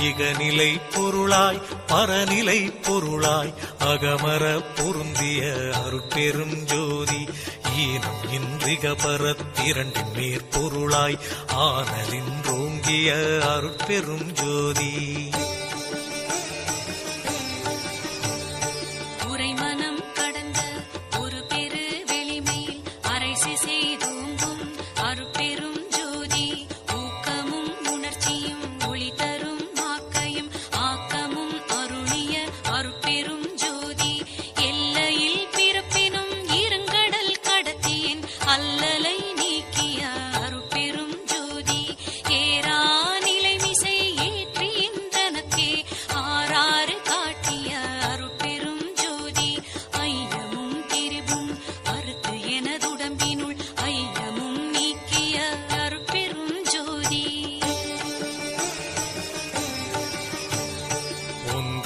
இகநிலை பொருளாய் பரநிலை பொருளாய் அகமர பொருந்திய அருட்பெரும் ஜோதி ஈனம் இன்றிக பரத்திரண்டின் மேற்பொருளாய் ஆனலின்றோங்கிய அருட்பெரும் ஜோதி.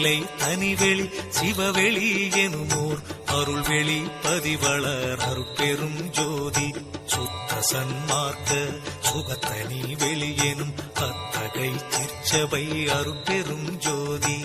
அணிலை அணிவெளி சிவவெளி எனுமோர். அருள்வெளி பதிவளர் அருட்பெரும் ஜோதி. சுத்த சன்மார்க்க சுகத்தனி வெளி எனும் பத்தகை திருச்சபை அருட்பெரும் ஜோதி.